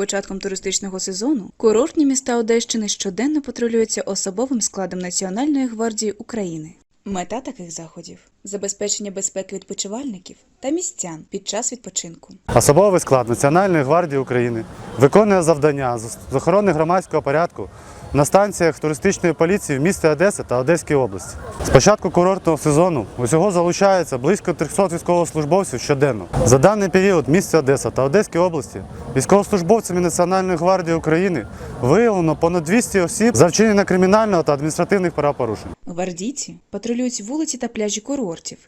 початком туристичного сезону курортні міста Одещини щоденно патрулюються особовим складом Національної гвардії України. Мета таких заходів забезпечення безпеки відпочивальників та містян під час відпочинку. Особовий склад Національної гвардії України виконує завдання з охорони громадського порядку на станціях туристичної поліції в місті Одеса та Одеській області. З початку курортного сезону усього залучається близько 300 військовослужбовців щоденно. За даний період в місті Одеса та Одеській області військовослужбовцями Національної гвардії України виявлено понад 200 осіб за вчинення кримінального та адміністративних правопорушень. Гвардійці патрулюють вулиці та пляжі курортів,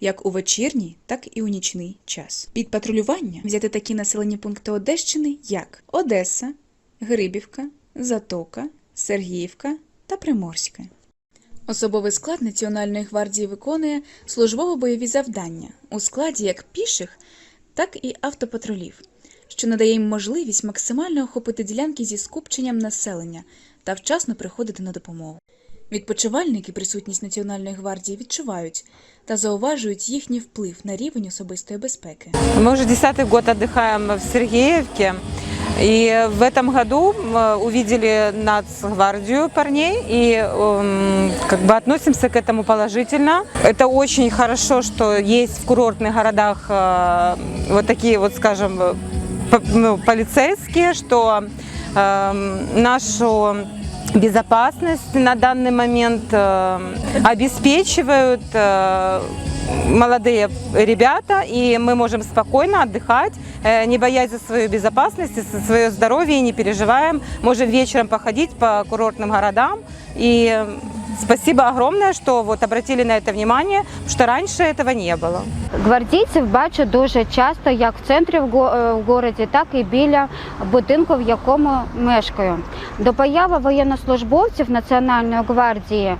як у вечірній, так і у нічний час. Під патрулювання взяти такі населені пункти Одещини, як Одеса, Грибівка, Затока, Сергіївка та Приморська. Особовий склад Національної гвардії виконує службово-бойові завдання у складі як піших, так і автопатрулів, що надає їм можливість максимально охопити ділянки зі скупченням населення та вчасно приходити на допомогу. Відпочивальники присутність Національної гвардії відчувають та зауважують їхній вплив на рівень особистої безпеки. Мы уже десятый год отдыхаем в Сергеевке. И в этом году мы увидели нацгвардию парней и эм, как бы относимся к этому положительно. Это очень хорошо, что есть в курортных городах э, вот такие вот, скажем, э, по- ну, полицейские, что эм, нашу безопасность на данный момент э, обеспечивают э, молодые ребята, и мы можем спокойно отдыхать, э, не боясь за свою безопасность, и за свое здоровье, и не переживаем. Можем вечером походить по курортным городам. И э, спасибо огромное, что вот обратили на это внимание, потому что раньше этого не было. Гвардійців бачу дуже часто, як в центрі в го- е, в городі, так і біля будинку, в якому мешкаю. До появи воєннослужбовців Національної гвардії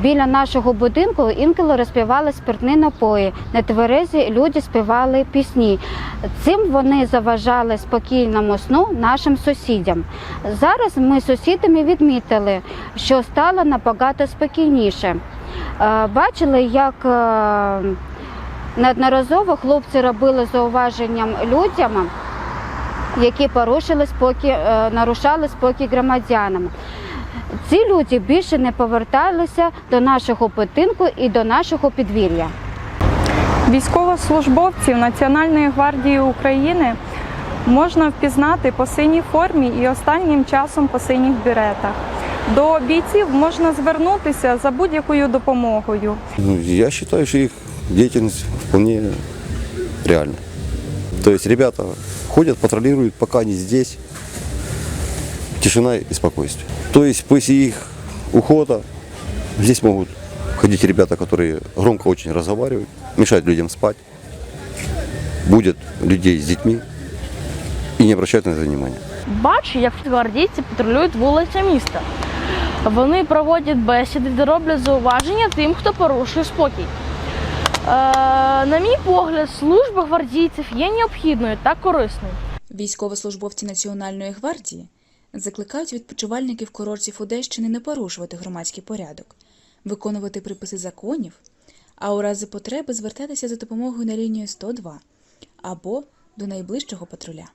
біля нашого будинку інколи розпівали спиртні напої. Нетверезі люди співали пісні. Цим вони заважали спокійному сну нашим сусідям. Зараз ми з сусідами відмітили, що стало набагато спокійніше. Е, Бачили, як е, Неодноразово хлопці робили зауваженням людям, які порушили спокій, е, нарушали спокій громадянам. Ці люди більше не поверталися до нашого будинку і до нашого підвір'я. Військовослужбовців Національної гвардії України можна впізнати по синій формі і останнім часом по синіх беретах. До бійців можна звернутися за будь-якою допомогою. Ну, Я считаю, что их деятельность вполне реальна. То есть ребята ходят, патрулируют, пока они здесь. Тишина и спокойствие. То есть после их ухода здесь могут ходить ребята, которые громко очень разговаривают, мешают людям спать, будет людей с детьми и не обращают на это внимания. Бачу, як гвардійці патрулюють вулиця міста. Вони проводять бесіди, де роблять зауваження тим, хто порушує спокій. Е, на мій погляд, служба гвардійців є необхідною та корисною. Військовослужбовці Національної гвардії закликають відпочивальників курортів Одещини не порушувати громадський порядок, виконувати приписи законів, а у разі потреби звертатися за допомогою на лінію 102 або до найближчого патруля.